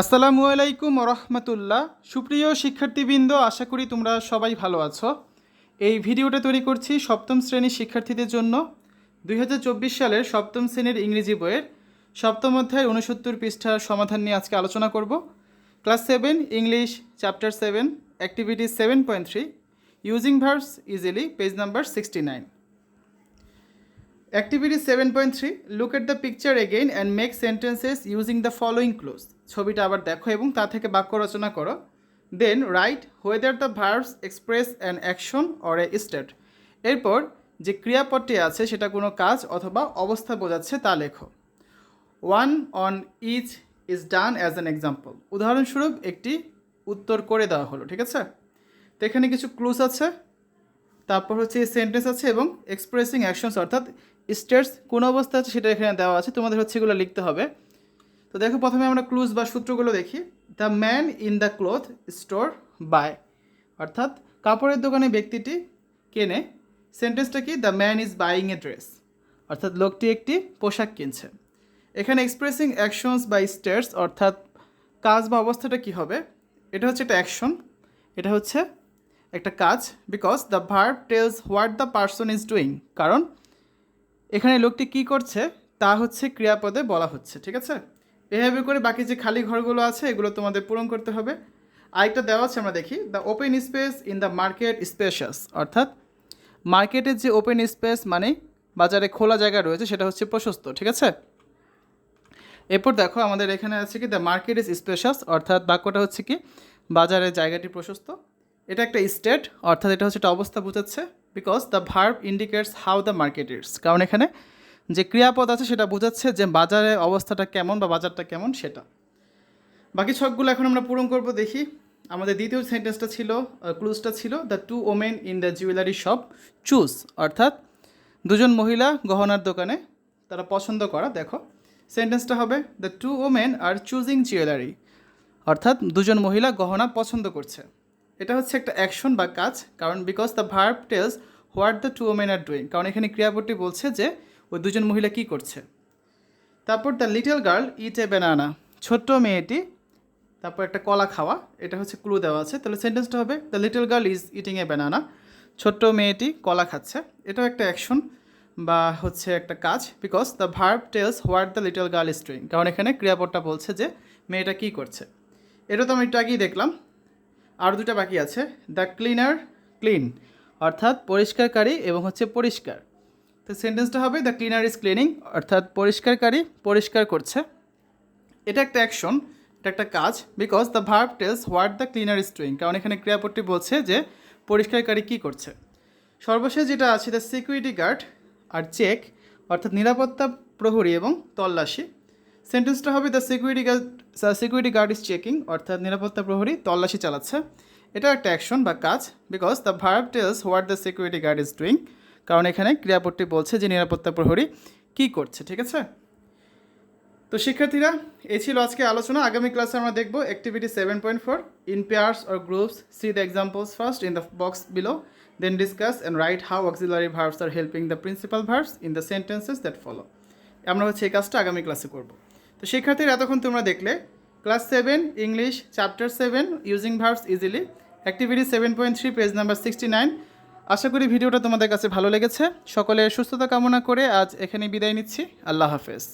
আসসালামু আলাইকুম রহমতুল্লাহ সুপ্রিয় শিক্ষার্থীবৃন্দ, আশা করি তোমরা সবাই ভালো আছো। এই ভিডিওটা তৈরি করছি সপ্তম শ্রেণির শিক্ষার্থীদের জন্য। দুই হাজার চব্বিশ সালের সপ্তম শ্রেণির ইংরেজি বইয়ের সপ্তম অধ্যায়ের উনসত্তর পৃষ্ঠার সমাধান নিয়ে আজকে আলোচনা করব। Class seven, English, chapter seven, activity seven point three, using verbs easily, page number sixty nine. Activity 7.3 Look at the picture again and make sentences using the following clues. ছবিটা আবার দেখো এবং তা থেকে বাক্য রচনা করো। Then write whether the verbs express an action or a state এরপর যে ক্রিয়াপদটি আছে সেটা কোনো কাজ অথবা অবস্থা বোঝাচ্ছে তা লেখো। One on each is done as an example উদাহরণস্বরূপ একটি উত্তর করে দেওয়া হলো, ঠিক আছে? তো এখানে কিছু ক্লুজ আছে। তারপর হচ্ছে সেন্টেন্স আছে এবং এক্সপ্রেসিং অ্যাকশনস অর্থাৎ স্টেটস কোন অবস্থা আছে সেটা এখানে দেওয়া আছে, তোমাদের হচ্ছে এগুলো লিখতে হবে। তো দেখো প্রথমে আমরা ক্লুজ বা সূত্রগুলো দেখি। The man in the cloth store buy অর্থাৎ কাপড়ের দোকানে ব্যক্তিটি কেনে। সেন্টেন্সটা কি? The man is buying a dress অর্থাৎ লোকটি একটি পোশাক কিনছে। এখানে এক্সপ্রেসিং অ্যাকশনস বা স্টেটস অর্থাৎ কাজ বা অবস্থাটা কি হবে? এটা হচ্ছে একটা অ্যাকশন এটা হচ্ছে একটা কাজ because the verb tells what the person is doing কারণ, এখানে লোকটি কি করছে, তা হচ্ছে ক্রিয়াপদে বলা হচ্ছে, ঠিক আছে? এভাবে করে বাকি যে খালি ঘরগুলো আছে, এগুলো তোমাদের পূরণ করতে হবে। আরেকটা দেওয়া আছে, আমরা দেখি। The open space in the market spacious অর্থাৎ মার্কেটের যে ওপেন স্পেস মানে বাজারে খোলা জায়গা রয়েছে, সেটা হচ্ছে প্রশস্ত, ঠিক আছে? এরপর দেখো, আমাদের এখানে আছে কি দ্য মার্কেট ইজ স্পেশাস অর্থাৎ বাক্যটা হচ্ছে কি, বাজারের জায়গাটি প্রশস্ত। এটা একটা স্টেট অর্থাৎ এটা হচ্ছে একটা অবস্থা বোঝাচ্ছে because the verb indicates how the market it's কারণ এখানে যে ক্রিয়াপদ আছে সেটা বোঝাচ্ছে যে বাজারে অবস্থাটা কেমন বা বাজারটা কেমন সেটা। বাকি ছকগুলো এখন আমরা পূরণ করব, দেখি। আমাদের দ্বিতীয় সেন্টেন্সটা ছিল ক্লুজটা ছিল the two women in the jewellery shop choose অর্থাৎ দুজন মহিলা গহনার দোকানে তারা পছন্দ করা, দেখো। সেন্টেন্সটা হবে the two women are choosing jewellery অর্থাৎ দুজন মহিলা গহনা পছন্দ করছে। এটা হচ্ছে একটা অ্যাকশন বা কাজ, কারণ because the verb tells what the two women are doing কারণ এখানে ক্রিয়াপদটি বলছে যে ওই দুজন মহিলা কী করছে। তারপর the little girl eat a banana ছোট্ট মেয়েটি, তারপর একটা কলা খাওয়া, এটা হচ্ছে ক্লু দেওয়া আছে, তাহলে সেন্টেন্সটা হবে the little girl is eating a banana ছোট্ট মেয়েটি কলা খাচ্ছে। এটাও একটা অ্যাকশন বা হচ্ছে একটা কাজ because the verb tells what the little girl is doing কারণ এখানে ক্রিয়াপদটা বলছে যে মেয়েটা কী করছে। এটা তো আমি একটু আগেই দেখলাম আর দুটা বাকি আছে। দ্য ক্লিনার ক্লিন অর্থাৎ পরিষ্কারকারী এবং হচ্ছে পরিষ্কার। তো সেন্টেন্সটা হবে দ্য ক্লিনার ইজ ক্লিনিং অর্থাৎ পরিষ্কারকারী পরিষ্কার করছে। এটা একটা অ্যাকশন এটা একটা কাজ because the verb tells what the cleaner is doing কারণ এখানে ক্রিয়াপদটি বলছে যে, পরিষ্কারকারী কী করছে। সর্বশেষ যেটা আছে the security guard are check অর্থাৎ নিরাপত্তা প্রহরী এবং তল্লাশি। সেন্টেন্সটা হবে the security guard security guard is checking অর্থাৎ নিরাপত্তা প্রহরী তল্লাশি চালাচ্ছে। এটা একটা অ্যাকশন বা কাজ because the verb tells what the security guard is doing কারণ এখানে ক্রিয়াপদটি বলছে যে নিরাপত্তা প্রহরী কী করছে, ঠিক আছে? তো শিক্ষার্থীরা, এই ছিল আজকে আলোচনা। আগামী ক্লাসে আমরা দেখব activity seven point four in pairs or groups see the examples first in the box below then discuss and write how auxiliary verbs are helping the principal verbs in the sentences that follow আমরা হচ্ছে এই কাজটা আগামী ক্লাসে করব। তো শিক্ষার্থীরা, এতক্ষণ তোমরা দেখলে class seven English chapter seven using verbs easily activity seven point three page number sixty nine আশা করি ভিডিওটা তোমাদের কাছে ভালো লেগেছে। সকলে সুস্থতা কামনা করে আজ এখানে বিদায় নিচ্ছি। আল্লাহ হাফেজ।